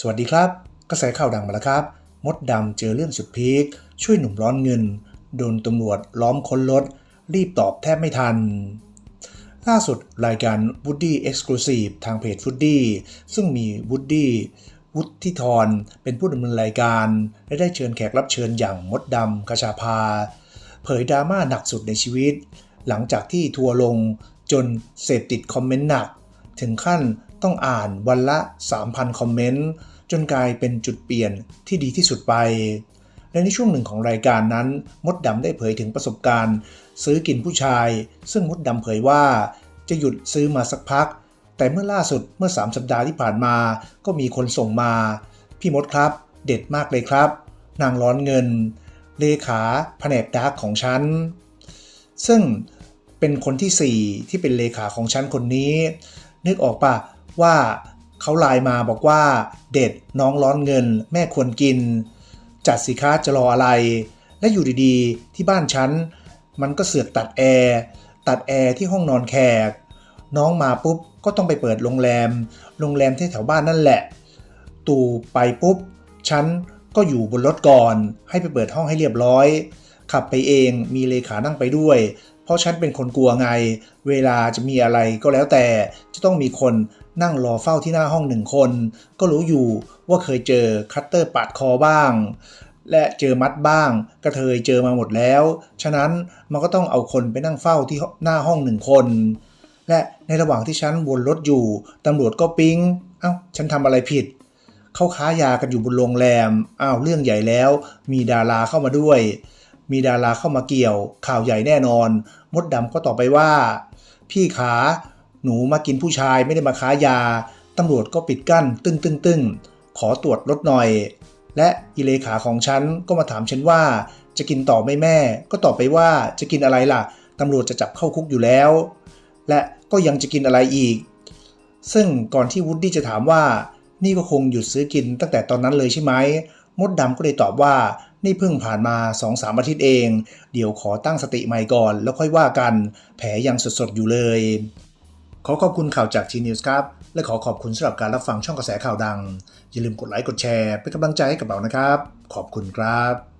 สวัสดีครับ กระแสข่าวดังมาแล้วครับ มดดำเจอเรื่องสุดพีคช่วยหนุ่มร้อนเงิน โดนตำรวจล้อมค้นรถ รีบตอบแทบไม่ทัน ล่าสุดรายการ Woody Exclusive ทางเพจ Woody ซึ่งมี Woody วุฒิธรเป็นผู้ดำเนินรายการและได้เชิญแขกรับเชิญอย่างมดดำคชาภาเผยดราม่าหนักสุดในชีวิต หลังจากที่ทัวลงจนเสพติดคอมเมนต์หนัก ถึงขั้น ต้องอ่านวันละ 3,000 คอมเมนต์ จนกลายเป็นจุดเปลี่ยนที่ดีที่สุดไป และในช่วงหนึ่งของรายการนั้น มดดำได้เผยถึงประสบการณ์ ซื้อกินผู้ชาย ซึ่งมดดำเผยว่า จะหยุดซื้อมาสักพัก แต่เมื่อล่าสุดเมื่อ 3 สัปดาห์ที่ผ่านมา ก็มีคนส่งมา พี่มดครับ เด็ดมากเลยครับ นางร้อนเงิน เลขาแผนกดาร์กของฉัน ซึ่งเป็นคนที่ 4 ที่เป็นเลขาของฉันคนนี้ นึกออกปะ ว่าเขาไลน์มาบอกว่า เด็ดน้องร้อนเงิน แม่ควรกิน จัดสิคะจะรออะไร และอยู่ดีๆ ที่บ้านฉัน มันก็เสือกตัดแอร์ตัดแอร์ที่ห้องนอนแขก น้องมาปุ๊บก็ต้องไปเปิดโรงแรม โรงแรมที่แถวบ้านนั่นแหละ ตู่ไปปุ๊บ ฉันก็อยู่บนรถก่อน ให้ไปเปิดห้องให้เรียบร้อย ขับไปเองมีเลขานั่งไปด้วย เพราะฉันเป็นคนกลัวไง เวลาจะมีอะไรก็แล้วแต่จะต้องมีคน นั่งรอเฝ้าที่หน้าห้องหนึ่งคน ก็รู้อยู่ว่าเคยเจอคัตเตอร์ปาดคอบ้าง และเจอมัดบ้าง กระเทยเจอมาหมดแล้ว ฉะนั้นมันก็ต้องเอาคนไปนั่งเฝ้าที่หน้าห้องหนึ่งคน และในระหว่างที่ฉันวนรถอยู่ตำรวจก็ปิ๊งเอ้าฉันทำอะไรผิดเขาค้ายากันอยู่บนโรงแรม อ้าวเรื่องใหญ่แล้ว มีดาราเข้ามาด้วย มีดาราเข้ามาเกี่ยว ข่าวใหญ่แน่นอน มดดำก็ตอบไปว่า พี่ขา หนูมากินผู้ชายไม่ได้มาค้ายา ตำรวจก็ปิดกั้น ตึ้งตึ้งตึ้งขอตรวจรถหน่อย และอีเลขาของฉันก็มาถามฉันว่า จะกินต่อไหม่แม่ ก็ตอบไปว่าจะกินอะไรล่ะ ตำรวจจะจับเข้าคุกอยู่แล้ว และก็ยังจะกินอะไรอีก ซึ่งก่อนที่วูดดี้จะถามว่า นี่ก็คงหยุดซื้อกินตั้งแต่ตอนนั้นเลยใช่ไหมมดดำก็เลยตอบว่านี่เพิ่งผ่านมา2-3อาทิตย์เอง เดี๋ยวขอตั้งสติใหม่ก่อน แล้วค่อยว่ากัน แผลยังสดๆอยู่เลย ขอขอบคุณข่าวจากทีนิวส์ครับ และขอขอบคุณสำหรับการรับฟังช่องกระแสข่าวดัง อย่าลืมกดไลค์กดแชร์เป็นกำลังใจให้กับเรานะครับ ขอบคุณครับ